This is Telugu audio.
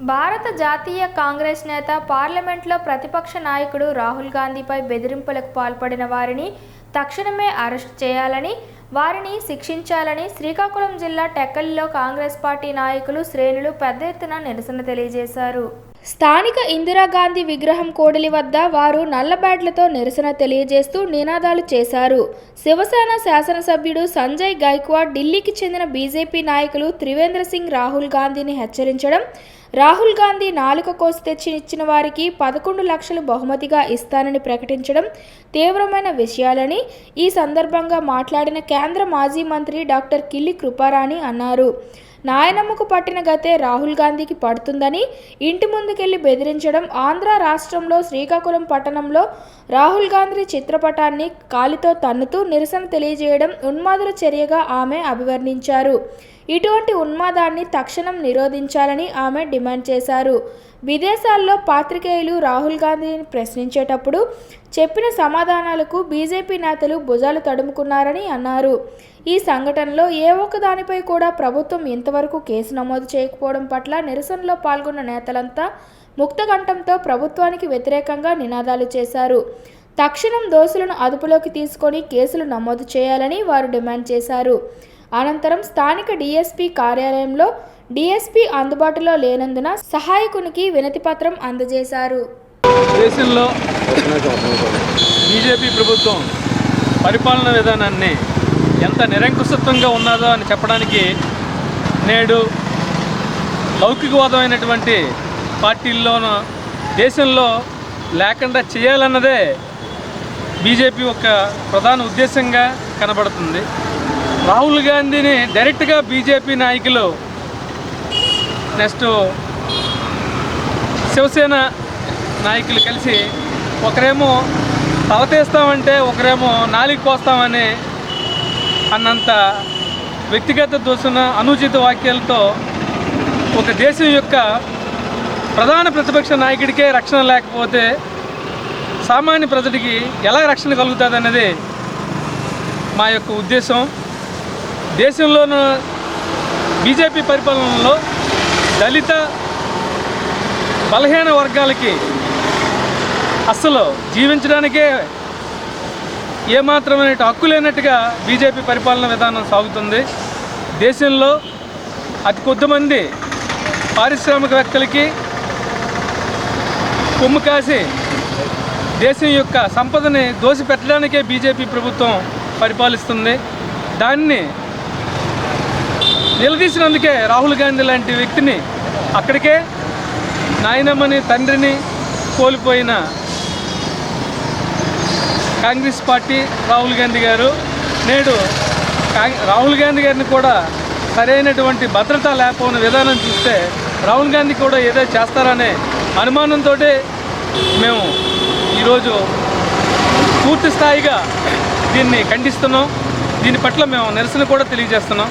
భారత జాతీయ కాంగ్రెస్ నేత పార్లమెంట్లో ప్రతిపక్ష నాయకుడు రాహుల్ గాంధీపై బెదిరింపులకు పాల్పడిన వారిని తక్షణమే అరెస్ట్ చేయాలని వారిని శిక్షించాలని శ్రీకాకుళం జిల్లా టెక్కలిలో కాంగ్రెస్ పార్టీ నాయకులు శ్రేణులు పెద్ద ఎత్తున నిరసన తెలియజేశారు. స్థానిక ఇందిరాగాంధీ విగ్రహం కోడలి వద్ద వారు నల్ల బ్యాడ్లతో నిరసన తెలియజేస్తూ నినాదాలు చేశారు. శివసేన శాసనసభ్యుడు సంజయ్ గైక్వాడ్ ఢిల్లీకి చెందిన బీజేపీ నాయకులు త్రివేంద్ర సింగ్ రాహుల్ గాంధీని హెచ్చరించడం రాహుల్ గాంధీ నాలుక కోసి తెచ్చి ఇచ్చిన వారికి పదకొండు లక్షలు బహుమతిగా ఇస్తానని ప్రకటించడం తీవ్రమైన విషయాలని ఈ సందర్భంగా మాట్లాడిన కేంద్ర మాజీ మంత్రి డాక్టర్ కిల్లి కృపారాణి అన్నారు. నాయనమ్మకు పట్టిన గతే రాహుల్ గాంధీకి పడుతుందని ఇంటి ముందుకెళ్ళి బెదిరించడం ఆంధ్ర రాష్ట్రంలో శ్రీకాకుళం పట్టణంలో రాహుల్ గాంధీ చిత్రపటాన్ని కాలితో తన్నుతూ నిరసన తెలియజేయడం ఉన్మాదుల చర్యగా ఆమె అభివర్ణించారు. ఇటువంటి ఉన్మాదాన్ని తక్షణం నిరోధించాలని ఆమె డిమాండ్ చేశారు. విదేశాల్లో పాత్రికేయులు రాహుల్ గాంధీని ప్రశ్నించేటప్పుడు చెప్పిన సమాధానాలకు బీజేపీ నేతలు భుజాలు తడుముకున్నారని అన్నారు. ఈ సంఘటనలో ఏ ఒక్క దానిపై కూడా ప్రభుత్వం ఇంతవరకు కేసు నమోదు చేయకపోవడం పట్ల నిరసనలో పాల్గొన్న నేతలంతా ముక్తకంఠంతో ప్రభుత్వానికి వ్యతిరేకంగా నినాదాలు చేశారు. తక్షణం దోషులను అదుపులోకి తీసుకొని కేసులు నమోదు చేయాలని వారు డిమాండ్ చేశారు. అనంతరం స్థానిక డీఎస్పీ కార్యాలయంలో డీఎస్పీ అందుబాటులో లేనందున సహాయకునికి వినతిపత్రం అందజేశారు. దేశంలో బీజేపీ ప్రభుత్వం పరిపాలన విధానాన్ని ఎంత నిరంకుశత్వంగా ఉన్నదో అని చెప్పడానికి నేడు లౌకికవాదమైనటువంటి పార్టీల్లోనూ దేశంలో లేకుండా చేయాలన్నదే బీజేపీ ఒక ప్రధాన ఉద్దేశంగా కనబడుతుంది. రాహుల్ గాంధీని డైరెక్ట్గా బీజేపీ నాయకులు నెక్స్ట్ శివసేన నాయకులు కలిసి ఒకరేమో తలతీస్తామంటే ఒకరేమో నాలికి కోస్తామని అన్నంత వ్యక్తిగత దోషణ అనుచిత వాక్యాలతో ఒక దేశం యొక్క ప్రధాన ప్రతిపక్ష నాయకుడికే రక్షణ లేకపోతే సామాన్య ప్రజలకి ఎలా రక్షణ కలుగుతుంది అన్నది మా యొక్క ఉద్దేశం. దేశంలోనూ బీజేపీ పరిపాలనలో దళిత బలహీన వర్గాలకి అస్సలు జీవించడానికే ఏమాత్రమైన హక్కు లేనట్టుగా బీజేపీ పరిపాలన విధానం సాగుతుంది. దేశంలో అతి కొద్దిమంది పారిశ్రామికవేత్తలకి కొమ్ము కాసి దేశం యొక్క సంపదని దోసిపెట్టడానికే బీజేపీ ప్రభుత్వం పరిపాలిస్తుంది. దాన్ని నిలదీసినందుకే రాహుల్ గాంధీ లాంటి వ్యక్తిని అక్కడికే నాయనమ్మని తండ్రిని కోల్పోయిన కాంగ్రెస్ పార్టీ రాహుల్ గాంధీ గారు. నేడు రాహుల్ గాంధీ గారిని కూడా సరైనటువంటి భద్రత లేకపోయిన విధానం చూస్తే రాహుల్ గాంధీ కూడా ఏదో చేస్తారనే అనుమానంతో మేము ఈరోజు పూర్తి స్థాయిగా దీన్ని ఖండిస్తున్నాం. దీని పట్ల మేము నిరసన కూడా తెలియజేస్తున్నాం.